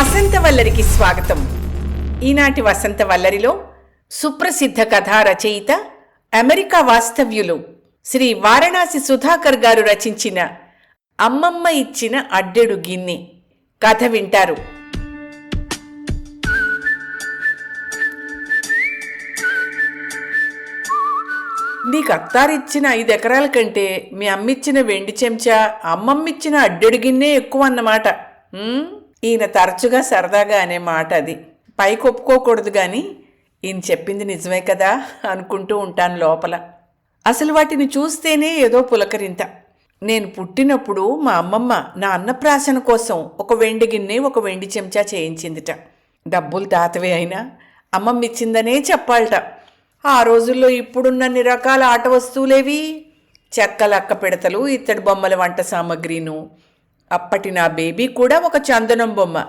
వసంత వల్లరికి స్వాగతం. ఈనాటి వసంత వల్లరిలో సుప్రసిద్ధ కథా రచయిత అమెరికా వాస్తవ్యులు శ్రీ వారణాసి సుధాకర్ గారు రచించిన అమ్మమ్మ ఇచ్చిన అడ్డెడు గిన్నె. కథ వింటారు. నీకు అత్తారిచ్చిన ఐదు ఎకరాల కంటే మీ అమ్మిచ్చిన వెండి చెంచా అమ్మమ్మిచ్చిన అడ్డెడు గిన్నె ఎక్కువ అన్నమాట ఈయన తరచుగా సరదాగా అనే మాట అది పైకి ఒప్పుకోకూడదు కానీ ఈయన చెప్పింది నిజమే కదా అనుకుంటూ ఉంటాను లోపల. అసలు వాటిని చూస్తేనే ఏదో పులకరింత. నేను పుట్టినప్పుడు మా అమ్మమ్మ నా అన్నప్రాసన కోసం ఒక వెండి గిన్నె ఒక వెండి చెంచా చేయించిందిట. డబ్బులు తాతవే అయినా అమ్మమ్మ ఇచ్చిందనే చెప్పాలట. ఆ రోజుల్లో ఇప్పుడున్నన్ని రకాల ఆట వస్తువులేవి? చెక్కల అక్క పిడతలు ఇత్తడి బొమ్మల వంట సామాగ్రిను అప్పటి నా బేబీ కూడా ఒక చందనం బొమ్మ.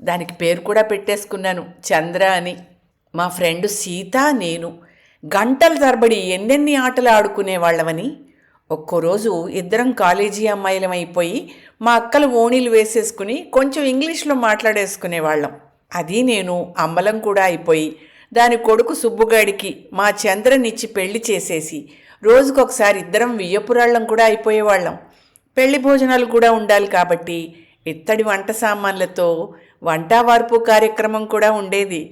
దానికి పేరు కూడా పెట్టేసుకున్నాను. చంద్ర అని. మా ఫ్రెండ్ సీత నేను గంటల తరబడి ఎన్నెన్ని ఆటలు ఆడుకునేవాళ్ళమని ఒక్కోరోజు ఇద్దరం కాలేజీ అమ్మాయిలం అయిపోయి మా అక్కలు ఓణీలు వేసేసుకుని కొంచెం ఇంగ్లీష్లో మాట్లాడేసుకునేవాళ్ళం అది నేను అమ్మలం కూడా అయిపోయి దాని కొడుకు సుబ్బుగాడికి మా చంద్రనిచ్చి పెళ్ళి చేసేసి రోజుకొకసారి ఇద్దరం వియ్యపురాళ్ళం కూడా అయిపోయేవాళ్ళం. పెళ్ళి భోజనాలు కూడా ఉండాలి కాబట్టి ఇత్తడి వంట సామాన్లతో వంటావార్పు కార్యక్రమం కూడా ఉండేది.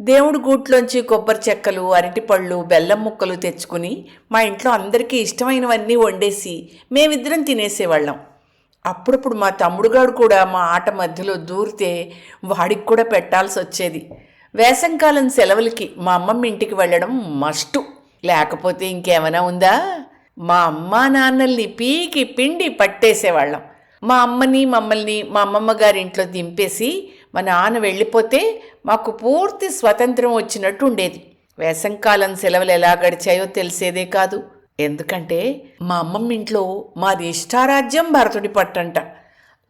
దేవుడి గూట్లోంచి కొబ్బరి చెక్కలు అరటిపళ్ళు బెల్లం ముక్కలు తెచ్చుకుని మా ఇంట్లో అందరికీ ఇష్టమైనవన్నీ వండేసి మేమిద్దరం తినేసేవాళ్ళం. అప్పుడప్పుడు మా తమ్ముడుగాడు కూడా మా ఆట మధ్యలో దూరితే వాడికి కూడా పెట్టాల్సి వచ్చేది వేసంకాలం సెలవులకి మా అమ్మమ్మ ఇంటికి వెళ్ళడం మస్టు. లేకపోతే ఇంకేమైనా ఉందా? మా అమ్మా నాన్నల్ని పీకి పిండి పట్టేసేవాళ్ళం. మా అమ్మని మమ్మల్ని మా అమ్మమ్మ గారింట్లో దింపేసి మా నాన్న వెళ్ళిపోతే మాకు పూర్తి స్వతంత్రం వచ్చినట్టు ఉండేది. వేసంకాలం సెలవులు ఎలా గడిచాయో తెలిసేదే కాదు. ఎందుకంటే మా అమ్మమ్మ ఇంట్లో మాది ఇష్టారాజ్యం భరతుడి పట్టంట.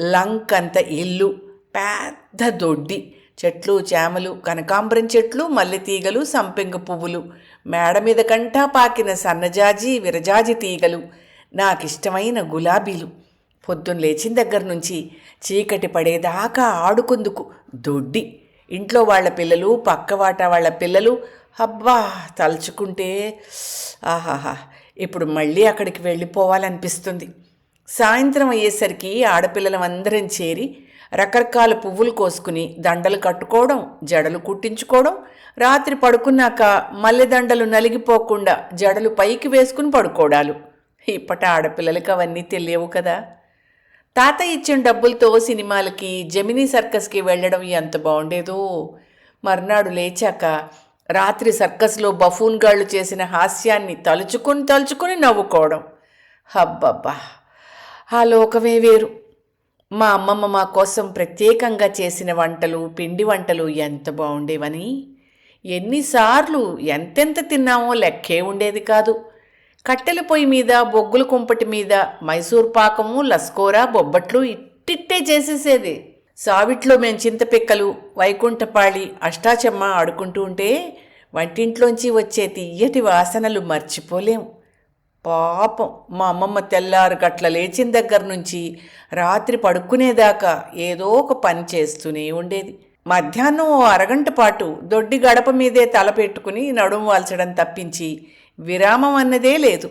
లంకంత అంత ఇల్లు పెద్ద దొడ్డి చెట్లు చేమలు కనకాంబరం చెట్లు మల్లె తీగలు సంపెంగ పువ్వులు. మేడ మీద కంటా పాకిన సన్నజాజి విరజాజి తీగలు. నాకిష్టమైన గులాబీలు. పొద్దున్న లేచిన దగ్గర నుంచి చీకటి పడేదాకా ఆడుకుందుకు దొడ్డి. ఇంట్లో వాళ్ళ పిల్లలు పక్కవాట వాళ్ళ పిల్లలు అబ్బా తలుచుకుంటే ఆహాహా ఇప్పుడు మళ్ళీ అక్కడికి వెళ్ళిపోవాలనిపిస్తుంది. సాయంత్రం అయ్యేసరికి ఆడపిల్లలం అందరం చేరి రకరకాల పువ్వులు కోసుకుని దండలు కట్టుకోవడం జడలు కుట్టించుకోవడం రాత్రి పడుకున్నాక మల్లెదండలు నలిగిపోకుండా జడలు పైకి వేసుకుని పడుకోవడాలు ఇప్పటి ఆడపిల్లలకి అవన్నీ తెలియవు కదా. తాత ఇచ్చిన డబ్బులతో సినిమాలకి జమినీ సర్కస్కి వెళ్ళడం ఎంత బాగుండేదో. మర్నాడు లేచాక రాత్రి సర్కస్లో బఫూన్ గాళ్ళు చేసిన హాస్యాన్ని తలుచుకుని తలుచుకుని నవ్వుకోవడం. హబ్బబ్బా ఆ లోకమే వేరు. మా అమ్మమ్మ మా కోసం ప్రత్యేకంగా చేసిన వంటలు పిండి వంటలు ఎంత బాగుండేవని. ఎన్నిసార్లు ఎంతెంత తిన్నామో లెక్కే ఉండేది కాదు. కట్టెల పొయ్యి మీద బొగ్గుల కుంపటి మీద మైసూర్ పాకము లస్కోరా బొబ్బట్లు ఇట్టిట్టే చేసేసేది. సావిట్లో మేం చింతపిక్కలు వైకుంఠపాళి అష్టాచెమ్మ ఆడుకుంటూ ఉంటే వంటింట్లోంచి వచ్చే తియ్యటి వాసనలు మర్చిపోలేం. పాపం మా అమ్మమ్మ తెల్లారు గట్ల లేచిన దగ్గర నుంచి రాత్రి పడుకునేదాకా ఏదో ఒక పని చేస్తూనే ఉండేది. మధ్యాహ్నం ఓ అరగంట పాటు దొడ్డి గడప మీదే తల పెట్టుకుని నడుము వాల్చడం తప్పించి విరామం అన్నదే లేదు.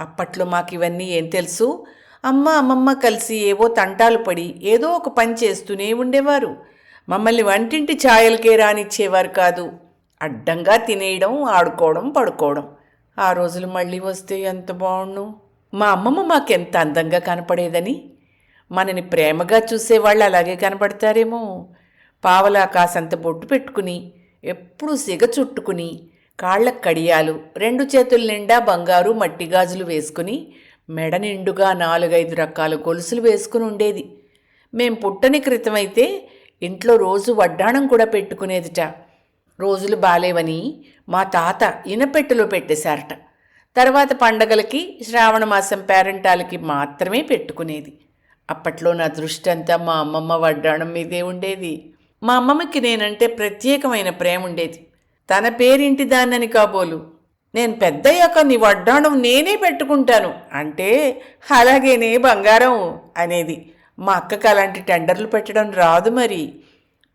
అప్పట్లో మాకు ఇవన్నీ ఏం తెలుసు? అమ్మ అమ్మమ్మ కలిసి ఏవో తంటాలు పడి ఏదో ఒక పని చేస్తూనే ఉండేవారు. మమ్మల్ని వంటింటి ఛాయలకే రానిచ్చేవారు కాదు. అడ్డంగా తినేయడం ఆడుకోవడం పడుకోవడం. ఆ రోజులు మళ్ళీ వస్తే ఎంత బాగుండు? మా అమ్మమ్మ మాకెంత అందంగా కనపడేదని? మనని ప్రేమగా చూసేవాళ్ళు అలాగే కనపడతారేమో. పావలా కాసంత బొట్టు పెట్టుకుని ఎప్పుడూ సిగ చుట్టుకుని కాళ్ళ కడియాలు రెండు చేతుల నిండా బంగారు మట్టి గాజులు వేసుకుని మెడ నిండుగా నాలుగైదు రకాల గొలుసులు వేసుకుని ఉండేది. మేం పుట్టని క్రితమైతే ఇంట్లో రోజు వడ్డాణం కూడా పెట్టుకునేదిట. రోజులు బాలేవని మా తాత ఇనపెట్టెలో పెట్టేశారట. తర్వాత పండగలకి శ్రావణ మాసం మాత్రమే పెట్టుకునేది. అప్పట్లో నా దృష్టి అంతా మా అమ్మమ్మ వడ్డాణం మీదే ఉండేది. మా అమ్మమ్మకి నేనంటే ప్రత్యేకమైన ప్రేమ ఉండేది. తన పేరింటి దాన్నని కాబోలు. నేను పెద్దయ్యాక నీ వడ్డాణం నేనే పెట్టుకుంటాను అంటే అలాగేనే బంగారం అనేది. మా అక్కకు అలాంటి టెండర్లు పెట్టడం రాదు మరి.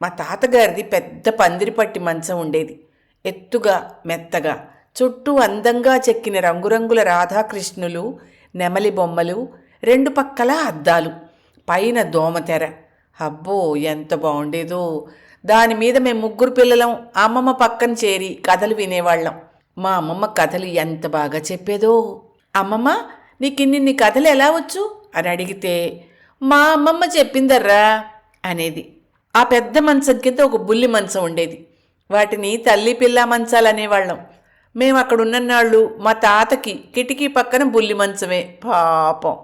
మా తాతగారిది పెద్ద పందిరిపట్టి మంచం ఉండేది. ఎత్తుగా మెత్తగా చుట్టూ అందంగా చెక్కిన రంగురంగుల రాధాకృష్ణులు నెమలి బొమ్మలు రెండు పక్కల అద్దాలు పైన దోమతెర అబ్బో ఎంత బాగుండేదో! దాని మీద మేము ముగ్గురు పిల్లలం అమ్మమ్మ పక్కన చేరి కథలు వినేవాళ్ళం. మా అమ్మమ్మ కథలు ఎంత బాగా చెప్పేదో! అమ్మమ్మ నీకిన్నిన్ని కథలు ఎలా వచ్చు? అని అడిగితే మా అమ్మమ్మ చెప్పిందర్రా! అనేది. ఆ పెద్ద మంచం కింద ఒక బుల్లి మంచం ఉండేది. వాటిని తల్లి పిల్ల మంచాలు అనేవాళ్ళం. మేము అక్కడ ఉన్ననాళ్ళు మా తాతకి కిటికీ పక్కన బుల్లి మంచమే. పాపం.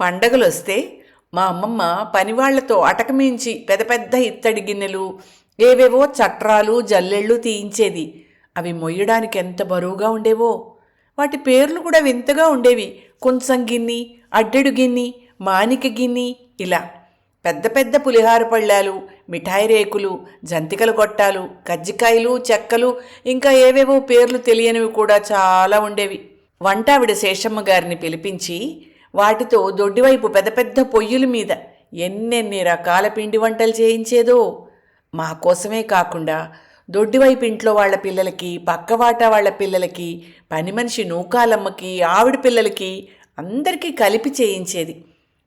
పండగలు వస్తే మా అమ్మమ్మ పనివాళ్ళతో అటకమించి పెద్ద పెద్ద ఇత్తడి గిన్నెలు ఏవేవో చట్రాలు జల్లెళ్ళు తీయించేది. అవి మొయ్యడానికి ఎంత బరువుగా ఉండేవో. వాటి పేర్లు కూడా వింతగా ఉండేవి. కొంచెం గిన్ని అడ్డెడు గిన్ని మానిక గిన్ని ఇలా. పెద్ద పెద్ద పులిహార పళ్ళాలు మిఠాయి రేకులు జంతికల గొట్టాలు కజ్జికాయలు చెక్కలు ఇంకా ఏవేవో పేర్లు తెలియనివి కూడా చాలా ఉండేవి. వంటావిడ శేషమ్మ గారిని పిలిపించి వాటితో దొడ్డివైపు పెద్ద పెద్ద పొయ్యిల మీద ఎన్నెన్ని రకాల పిండి వంటలు చేయించేదో. మా కోసమే కాకుండా దొడ్డివైపు ఇంట్లో వాళ్ళ పిల్లలకి పక్కవాట వాళ్ళ పిల్లలకి పని మనిషి నూకాలమ్మకి ఆవిడ పిల్లలకి అందరికీ కలిపి చేయించేది.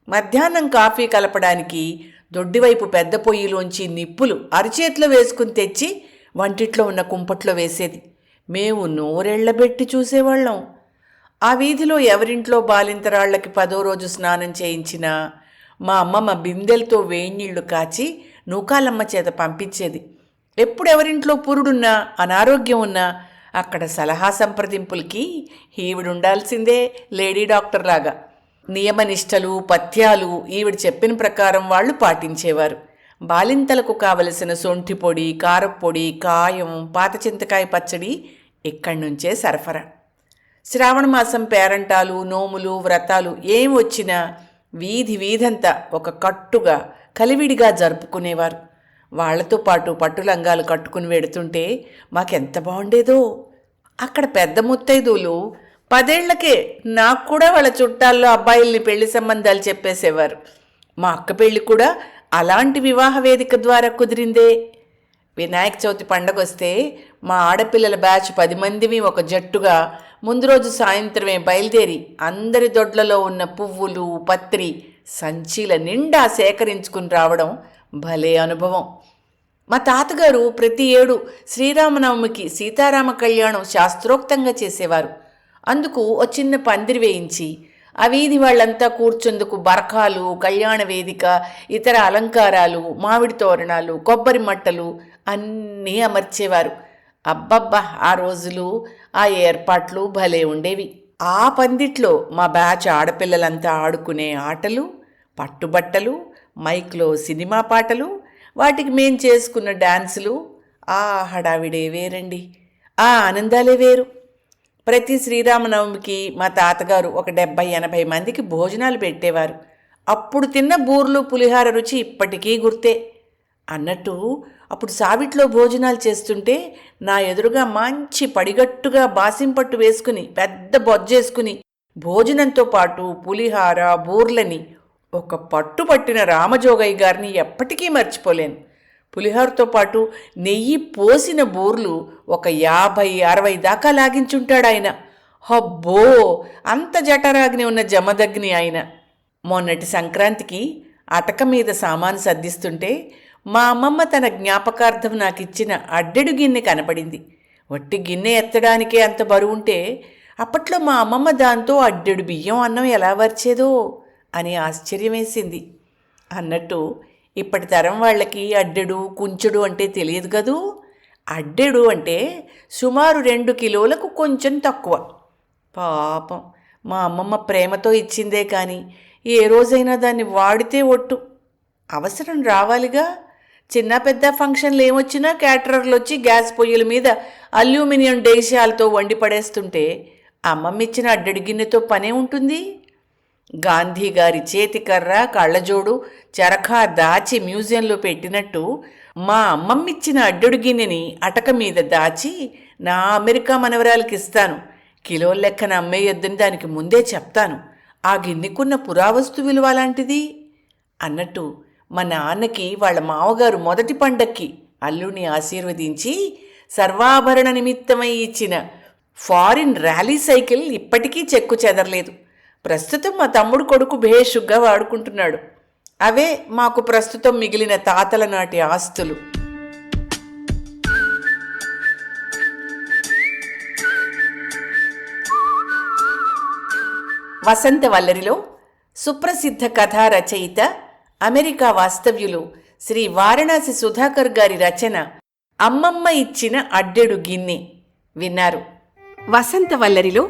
మధ్యాహ్నం కాఫీ కలపడానికి దొడ్డివైపు పెద్ద పొయ్యిలోంచి నిప్పులు అరిచేతిలో వేసుకుని తెచ్చి వంటిట్లో ఉన్న కుంపట్లో వేసేది. మేము నోరెళ్ళబెట్టి చూసేవాళ్ళం. ఆ వీధిలో ఎవరింట్లో బాలింతరాళ్ళకి పదో రోజు స్నానం చేయించినా మా అమ్మమ్మ బిందెలతో వేణీళ్ళు కాచి నూకాలమ్మ చేత పంపించేది. ఎప్పుడెవరింట్లో పురుడున్నా అనారోగ్యం ఉన్నా అక్కడ సలహా సంప్రదింపులకి ఈవిడుండాల్సిందే లేడీ డాక్టర్ లాగా నియమనిష్టలు పథ్యాలు ఈవిడ చెప్పిన ప్రకారం వాళ్ళు పాటించేవారు. బాలింతలకు కావలసిన సొంఠి పొడి కారప్పొడి కాయం పాత చింతకాయ పచ్చడి ఇక్కడి నుంచే సరఫరా. శ్రావణ మాసం పేరంటాలు నోములు వ్రతాలు ఏం వచ్చినా వీధి వీధంతా ఒక కట్టుగా కలివిడిగా జరుపుకునేవారు. వాళ్ళతో పాటు పట్టు లంగాలు కట్టుకుని వెడుతుంటే మాకెంత బాగుండేదో. అక్కడ పెద్ద ముత్తైదువులు పదేళ్ళకే నాకు కూడా వాళ్ళ చుట్టాల్లో అబ్బాయిల్ని పెళ్ళి సంబంధాలు చెప్పేసేవారు. మా అక్క పెళ్ళి కూడా అలాంటి వివాహ వేదిక ద్వారా కుదిరిందే. వినాయక చవితి పండగ వస్తే మా ఆడపిల్లల బ్యాచ్ పది మందివి ఒక జట్టుగా ముందు రోజు సాయంత్రమే బయలుదేరి అందరి దొడ్లలో ఉన్న పువ్వులు పత్రి సంచీల నిండా సేకరించుకుని రావడం భలే అనుభవం. మా తాతగారు ప్రతి ఏడు శ్రీరామనవమికి సీతారామ కళ్యాణం శాస్త్రోక్తంగా చేసేవారు. అందుకు ఓ చిన్న పందిరి వేయించి ఆ వీధి వాళ్ళంతా కూర్చుందుకు బరకాలు కళ్యాణ వేదిక ఇతర అలంకారాలు మామిడి తోరణాలు కొబ్బరి మట్టలు అన్నీ అమర్చేవారు. అబ్బబ్బా ఆ రోజులు ఆ ఏర్పాట్లు భలే ఉండేవి. ఆ పందిట్లో మా బ్యాచ్ ఆడపిల్లలంతా ఆడుకునే ఆటలు పట్టుబట్టలు మైక్లో సినిమా పాటలు వాటికి మేం చేసుకున్న డాన్సులు ఆ హడావిడే వేరండి. ఆ ఆనందాలే వేరు. ప్రతి శ్రీరామనవమికి మా తాతగారు ఒక డెబ్బై ఎనభై మందికి భోజనాలు పెట్టేవారు. అప్పుడు తిన్న బూర్లు పులిహార రుచి ఇప్పటికీ గుర్తే. అన్నట్టు అప్పుడు సావిట్లో భోజనాలు చేస్తుంటే నా ఎదురుగా మంచి పడిగట్టుగా బాసింపట్టు వేసుకుని పెద్ద బొజ్జేసుకుని భోజనంతో పాటు పులిహార బూర్లని ఒక పట్టు పట్టిన రామజోగయ్య గారిని ఎప్పటికీ మర్చిపోలేను. పులిహోరతో పాటు నెయ్యి పోసిన బూర్లు ఒక యాభై అరవై దాకా లాగించుంటాడు ఆయన. హబ్బో అంత జఠరాగ్ని ఉన్న జమదగ్ని ఆయన. మొన్నటి సంక్రాంతికి అటక మీద సామాను సర్దిస్తుంటే మా అమ్మమ్మ తన జ్ఞాపకార్థం నాకు ఇచ్చిన అడ్డెడు గిన్నె కనపడింది. వట్టి గిన్నె ఎత్తడానికే అంత బరువుంటే అప్పట్లో మా అమ్మమ్మ దాంతో అడ్డెడు బియ్యం అన్నం ఎలా వచ్చేదో అని ఆశ్చర్యమేసింది. అన్నట్టు ఇప్పటి తరం వాళ్ళకి అడ్డెడు కుంచెడు అంటే తెలియదు కదూ? అడ్డెడు అంటే సుమారు రెండు కిలోలకు కొంచెం తక్కువ. పాపం మా అమ్మమ్మ ప్రేమతో ఇచ్చిందే కానీ ఏ రోజైనా దాన్ని వాడితే ఒట్టు. అవసరం రావాలిగా. చిన్న పెద్ద ఫంక్షన్లు ఏమొచ్చినా క్యాటరర్లు వచ్చి గ్యాస్ పొయ్యిల మీద అల్యూమినియం డేషాలతో వండి పడేస్తుంటే అమ్మమ్మ ఇచ్చిన అడ్డడి గిన్నెతో పనే ఉంటుంది. గాంధీ గారి చేతికర్ర కళ్ళజోడు చరఖా దాచి మ్యూజియంలో పెట్టినట్టు మా అమ్మమ్మిచ్చిన అడ్డడు గిన్నెని అటక మీద దాచి నా అమెరికా మనవరాలకి ఇస్తాను. కిలో లెక్కన అమ్మేయొద్దని దానికి ముందే చెప్తాను. ఆ గిన్నెకున్న పురావస్తు విలువ లాంటిది? అన్నట్టు మా నాన్నకి వాళ్ళ మావగారు మొదటి పండక్కి అల్లుని ఆశీర్వదించి సర్వాభరణ నిమిత్తమై ఇచ్చిన ఫారిన్ ర్యాలీ సైకిల్ ఇప్పటికీ చెక్కు చెదరలేదు. ప్రస్తుతం మా తమ్ముడు కొడుకు భేషుగ్గా వాడుకుంటున్నాడు. అవే మాకు ప్రస్తుతం మిగిలిన తాతల నాటి ఆస్తులు. వసంత వల్లరిలో సుప్రసిద్ధ కథా రచయిత అమెరికా వాస్తవ్యులు శ్రీ వారణాసి సుధాకర్ గారి రచన అమ్మమ్మ ఇచ్చిన అడ్డెడు గిన్నె విన్నారు. వసంత వల్లరిలో